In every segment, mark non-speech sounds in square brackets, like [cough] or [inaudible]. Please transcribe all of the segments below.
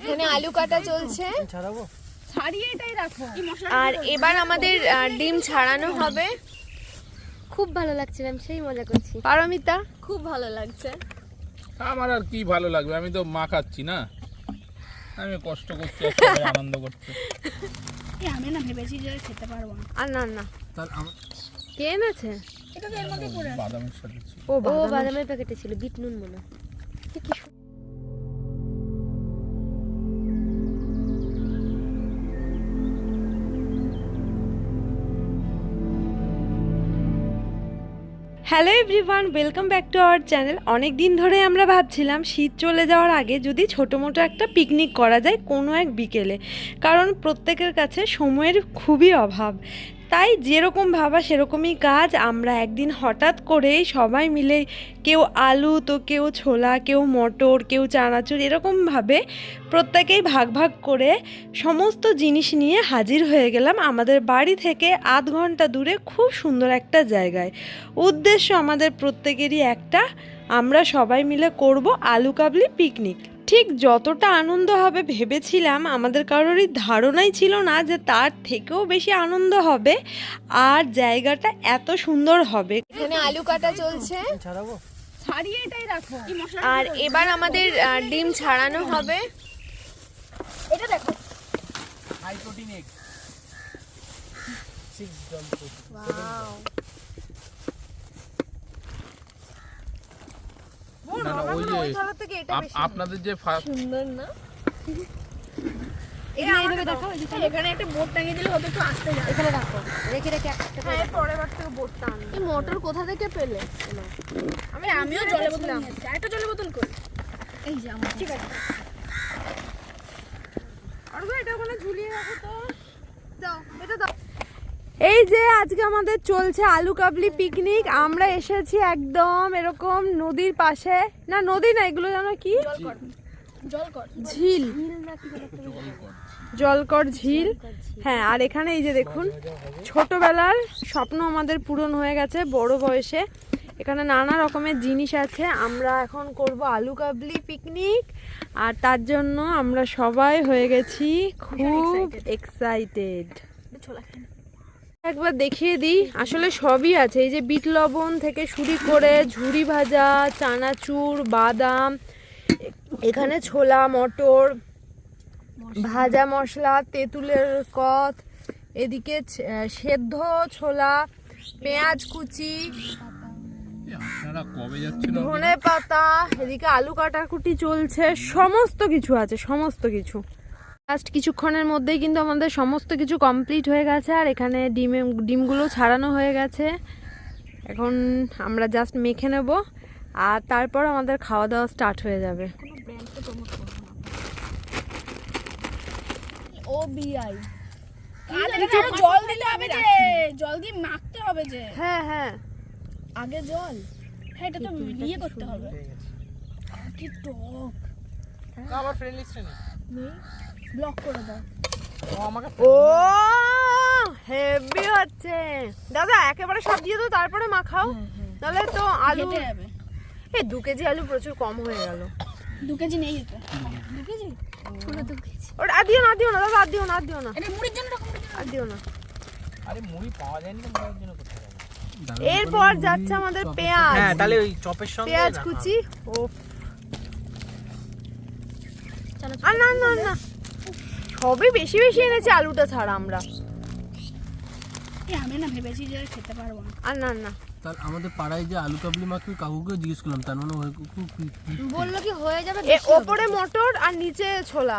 এখানে আলু কাটা চলছে। ছাড়াবো? ছাড়িয়ে এটাই রাখো। আর এবার আমাদের ডিম ছাড়ানো হবে। খুব ভালো লাগছে ম্যাম সেই মজা করছি। পারমিতা? খুব ভালো লাগছে। আমার আর কি ভালো লাগবে? আমি তো মা খাচ্ছি না। আমি কষ্ট করছি আনন্দ করছে। আমি না ভেবেছি যে খেতে পারব না। আর না না। কে এনেছে? এটা তো এর মধ্যে পড়ে আছে। বাদামের সাথে। ও বাদামের প্যাকেটে ছিল বিট নুন মনে হয়। Hello everyone welcome back to our channel অনেক দিন ধরে আমরা ভাবছিলাম শীত চলে যাওয়ার আগে যদি ছোটো মোটো একটা পিকনিক করা যায় কোনো এক বিকেলে। কারণ প্রত্যেকের কাছে সময়ের খুবই অভাব। তাই যেরকম ভাবা সেরকমই কাজ। আমরা একদিন হঠাৎ করেই সবাই মিলে কেউ আলু তো কেউ ছোলা, কেউ মটর, কেউ চানাচুর এরকমভাবে প্রত্যেকেই ভাগ ভাগ করে সমস্ত জিনিস নিয়ে হাজির হয়ে গেলাম আমাদের বাড়ি থেকে আধ ঘণ্টা দূরে খুব সুন্দর একটা জায়গায়। উদ্দেশ্য আমাদের প্রত্যেকেরই একটা, আমরা সবাই মিলে করব আলু কাবলি পিকনিক ঠিক যতটা আনন্দ হবে ভেবেছিলাম আমাদের কারোরই ধারণাই ছিল না যে তার থেকেও বেশি আনন্দ হবে আর জায়গাটা এত সুন্দর হবে। এখানে আলু কাটা চলছে। ছাড়াবো? ছাড়িয়ে এটাই রাখো। এই মশলা আর এবার আমাদের ডিম ছাড়ানো হবে। এটা দেখো। High protein egg six gram না না ওই যে আপনাদের যে সুন্দর না? এখানে একটা বোর্ড টাঙিয়ে দিলে হয়তো একটু আসতে এখানে রাখো। রেখে রেখে একটা হ্যাঁ পরের বার থেকে বোর্ডটা আনব এই মোটর কোথা থেকে পেলে? আমি আমিও বোতল বোতল কই এই যে ঠিক আছে। এটা ওখানে ঝুলিয়ে রাখো তো। এটা এই যে আজকে আমাদের চলছে আলু কাবলি পিকনিক আমরা এসেছি একদম এরকম নদীর পাশে। না নদী না এগুলো জানো কি? ঝিল। জলকর ঝিল। হ্যাঁ আর এখানে এই যে দেখুন ছোটবেলার স্বপ্ন আমাদের পূরণ হয়ে গেছে বড় বয়সে। এখানে নানা রকমের জিনিস আছে। আমরা এখন করব আলু কাবলি পিকনিক আর তার জন্য আমরা সবাই হয়ে গেছি খুব এক্সাইটেড একবার দেখিয়ে দিই। আসলে সবই আছে। এই যে বিট লবণ থেকে শুরু করে ঝুরি ভাজা চানাচুর বাদাম এখানে ছোলা মটর ভাজা মশলা তেঁতুলের কত এদিকে সেদ্ধ ছোলা পেঁয়াজ কুচি ধনে পাতা এদিকে আলু কাটাকুটি চলছে সমস্ত কিছু আছে সমস্ত কিছু। জাস্ট কিছুক্ষণের মধ্যেই কিন্তু আমাদের সমস্ত কিছু কমপ্লিট হয়ে গেছে আর এখানে ডিমে ডিমগুলো ছাড়ানো হয়ে গেছে। এখন আমরা জাস্ট মেখে নেব আর তারপর আমাদের খাওয়া দাওয়া স্টার্ট হয়ে যাবে। ও বিআই জল দিতে হবে যে জল দিয়ে মাখতে হবে যে। হ্যাঁ হ্যাঁ। আগে জল। হ্যাঁ এটা তো ইয়ে করতে হবে। কি টক। আমার ফ্রেন্ড লিস্টে নেই? ব্লক করে দাও। ও আমাকে ও হেভি হচ্ছে। দাদা একেবারে সব দিয়ে দাও তারপরে মাখাও। তাহলে তো আলু কেটে যাবে। এই দু কেজি আলু প্রচুর কম হয়ে গেল। দু কেজি নেই যেতে দু কেজি? ওটা আর দিও না দিও না দাদা আর দিও না আর দিও না। এটা মুড়ির জন্য রাখো আর দিও না। আরে মুড়ি পাওয়া না মুড়ির জন্য কোথায় এরপর যাচ্ছে আমাদের পেঁয়াজ। হ্যাঁ তাহলে ওই চপের সঙ্গে পেঁয়াজ কুচি ও আর না না না। সবই বেশি বেশি এনেছি আলুটা ছাড়া আমরা। আমি না ভেবেছি যে খেতে পারব না। আর না না। তার আমাদের পাড়ায় যে আলু কাবলি মাখি কাকুকে জিজ্ঞেস করলাম তার মানে ওই কুকু কি- কি- বলল কি হয়ে যাবে ওপরে মটর আর নিচে ছোলা।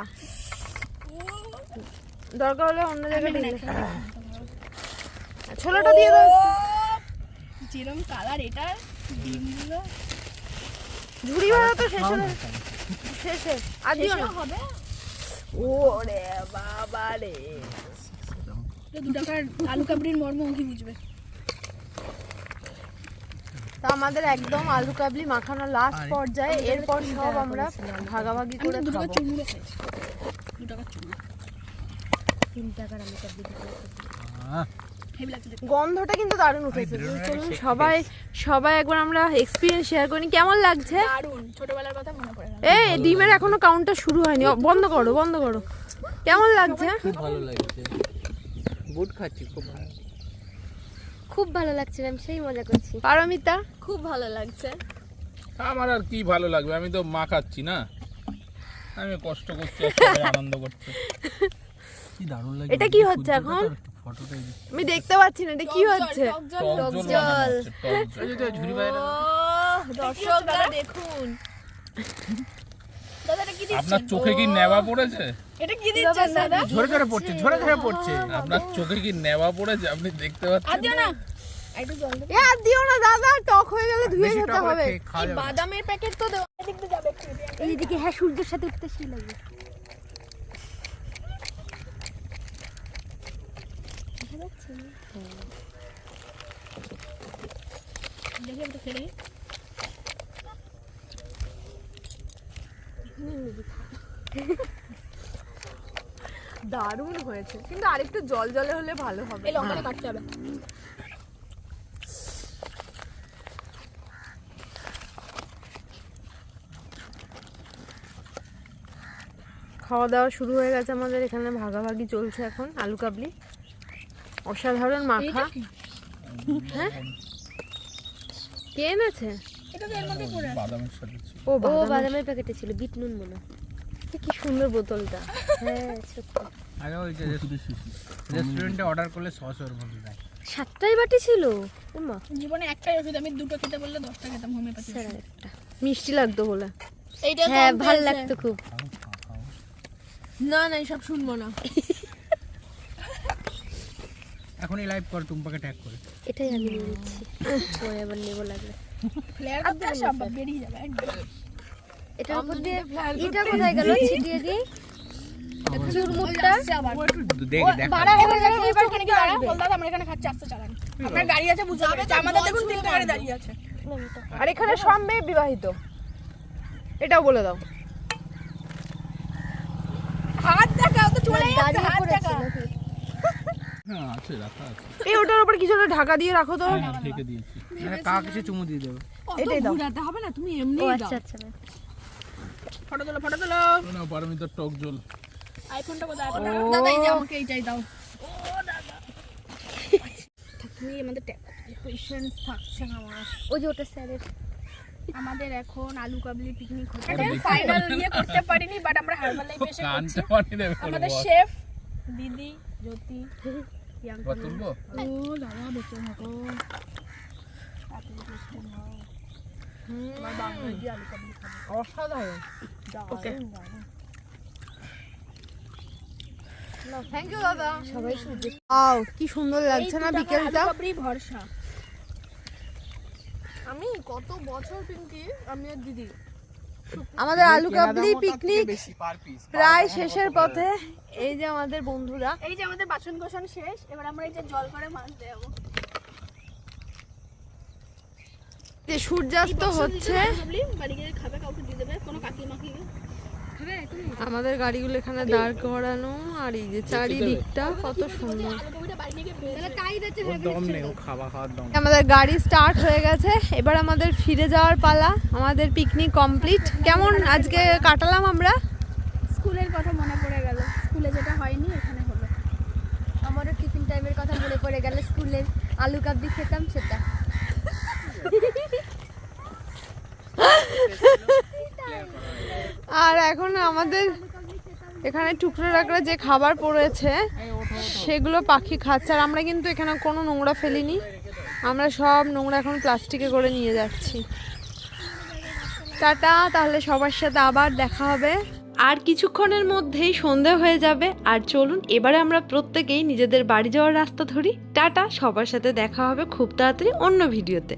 দরকার হলে অন্য জায়গায় দিলে ছোলাটা দিয়ে দাও যেরকম কালার এটা ডিমগুলো। ঝুড়ি ভাড়া তো শেষ হলো। শেষে আর দিও না। হবে। ওরে বাবা রে। দু টাকার আলু কাবড়ির মর্ম কি বুঝবে? তা আমাদের একদম আলু কাবলি মাখানো লাস্ট পর্যায়ে এরপর সব আমরা ভাগাভাগি করে খাব। তিন টাকার আলু কাবলি গন্ধটা কিন্তু দারুণ উঠেছে। চলুন সবাই সবাই একবার আমরা এক্সপিরিয়েন্স শেয়ার করি। কেমন লাগছে? দারুণ ছোটবেলার কথা মনে পড়ে এই ডিমের এখনও কাউন্টটা শুরু হয়নি। বন্ধ করো বন্ধ করো। কেমন লাগছে? খুব ভালো লাগছে। বুট খাচ্ছি খুব ভালো খুব ভালো লাগছে ম্যাম সেই মজা করছি। পারমিতা? খুব ভালো লাগছে। আমার আর কি ভালো লাগবে? আমি তো মা খাচ্ছি না। আমি কষ্ট করছি আনন্দ করছে। [laughs] কি দারুণ লাগে এটা কি হচ্ছে এখন? ফটোটা আমি দেখতে পাচ্ছি না এটা কি হচ্ছে? টক জল। দর্শকরা দেখুন। আপনার চোখে কি নেওয়া পড়েছে? এটা কি দিচ্ছেন দাদা ঝরে ঝরে পড়ছে ঝরে ঝরে পড়ছে? আপনার চোখে কি নেওয়া পড়েছে? আপনি দেখতে পাচ্ছেন না? একটু জল দেবো এ আর দিও না দাদা টক হয়ে গেলে ধুয়ে খেতে হবে। খেয়ে খাওয়া যাবে না। বাদামের প্যাকেট তো দেওয়া এদিক যাবে এইদিকে হ্যাঁ সূর্যের সাথে উঠতে সেই লাগবে দেখি [laughs] দারুণ হয়েছে। কিন্তু আরেকটু জল জলে হলে ভালো হবে। এই লঙ্কাটা কাটতে হবে। খাওয়া দাওয়া শুরু হয়ে গেছে আমাদের এখানে ভাগাভাগি চলছে এখন আলু কাবলি। অসাধারণ মাখা। হ্যাঁ? কে এনেছে এটা তো এর মধ্যে পড়ে আছে। বাদামের সাথে ছিল। ও ও বাদামের প্যাকেটে ছিল বিট নুন মনে কি সুন্দর বোতলটা। হ্যাঁ আগে ওই যে রেস্টুরেন্টে অর্ডার করলে সস ওর মধ্যে দেয়। সাতটাই বাটি ছিল? ওমা জীবনে একটাই ওষুধ আমি দুটো খেতে বললে দশটা খেতাম হোমিওপ্যাথি একটা। মিষ্টি লাগতো বলে। এইটা হ্যাঁ ভালো লাগতো খুব। না না সব শুনব না। এখনই লাইভ কর টুম্পাকে ট্যাগ করে। এটাই আমি নিয়ে নিচ্ছি। পরে আবার নেব লাগবে। ফ্লেয়ার করতে সব বেরিয়ে যাবে এটার উপর দিয়ে এটা কোথায় গেল? ছিটিয়ে চুরমুটটা বাড়া হয়ে গেছে এবার এখানে কি দাঁড়া বল দাদা আমরা এখানে খাচ্ছি আসতে চালান। আপনার গাড়ি আছে বুঝতে পেরেছি। আমাদের দেখুন তিনটে গাড়ি দাঁড়িয়ে আছে। আর এখানে সব মেয়ে বিবাহিত। এটাও বলে দাও। হাত দেখা তো চলে যাচ্ছে হাত দেখা নাকি? হ্যাঁ আছে রাখা আছে। এই ওটার উপর কিছু একটা ঢাকা দিয়ে রাখো তো। হ্যাঁ, ঢেকে দিয়েছি। কাকা কিছু চুমু দিয়ে দেবে? এটাই দাও। ও আচ্ছা আচ্ছা ফটো তোলো ফটো তোলো। না পারমিতার টক জল। আইফোনটা কোথায়? দাদা এই যে আমাকে এইটাই দাও। ও দাদা তুমি আমাদের পেশেন্স থাকছে না আমার। ওই যে ওটা স্যারের। আমাদের এখন আলু কাবলি পিকনিক হচ্ছে। ফাইনাল ইয়ে করতে পারিনি বাট আমরা করছি। আমাদের শেফ দিদি জ্যোতি। এবার তুলবো ও দাদা বেঁচে থাকো অসাধারণ ওকে থ্যাংক ইউ দাদা সবাই সূর্য আও কি সুন্দর লাগছে না বিকেলটা? ভরসা। আমি কত বছর পিঙ্কি? আমি আর দিদি। আমাদের আলু কাবলি পিকনিক প্রায় শেষের পথে। এই যে আমাদের বন্ধুরা। এই যে আমাদের বাসন কোসন শেষ এবার আমরা এই যে জল করে মাছ দেবো যে সূর্যাস্ত হচ্ছে। বাড়ি গিয়ে খাবে কাউকে দিয়ে দেবে কোনো কাকি মাকিকে আমাদের গাড়িগুলো এখানে দাঁড় করানো আর এই যে চারিদিকটা কত সুন্দর। আমাদের গাড়ি স্টার্ট হয়ে গেছে। এবার আমাদের ফিরে যাওয়ার পালা আমাদের পিকনিক কমপ্লিট কেমন আজকে কাটালাম আমরা? স্কুলের কথা মনে পড়ে গেল। স্কুলে যেটা হয়নি এখানে হলো। আমারও টিফিন টাইমের কথা মনে পড়ে গেল। স্কুলের আলু কাবলি খেতাম সেটা। [laughs] [laughs] আর এখন আমাদের এখানে টুকরো টাকরা যে খাবার পড়েছে, সেগুলো পাখি খাচ্ছে। আর আমরা কিন্তু এখানে কোনো নোংরা ফেলিনি। আমরা সব নোংরা এখন প্লাস্টিকে করে নিয়ে যাচ্ছি। টাটা, তাহলে সবার সাথে আবার দেখা হবে। আর কিছুক্ষণের মধ্যেই সন্ধে হয়ে যাবে। আর চলুন, এবারে আমরা প্রত্যেকেই নিজেদের বাড়ি যাওয়ার রাস্তা ধরি। টাটা, সবার সাথে দেখা হবে খুব তাড়াতাড়ি অন্য ভিডিওতে।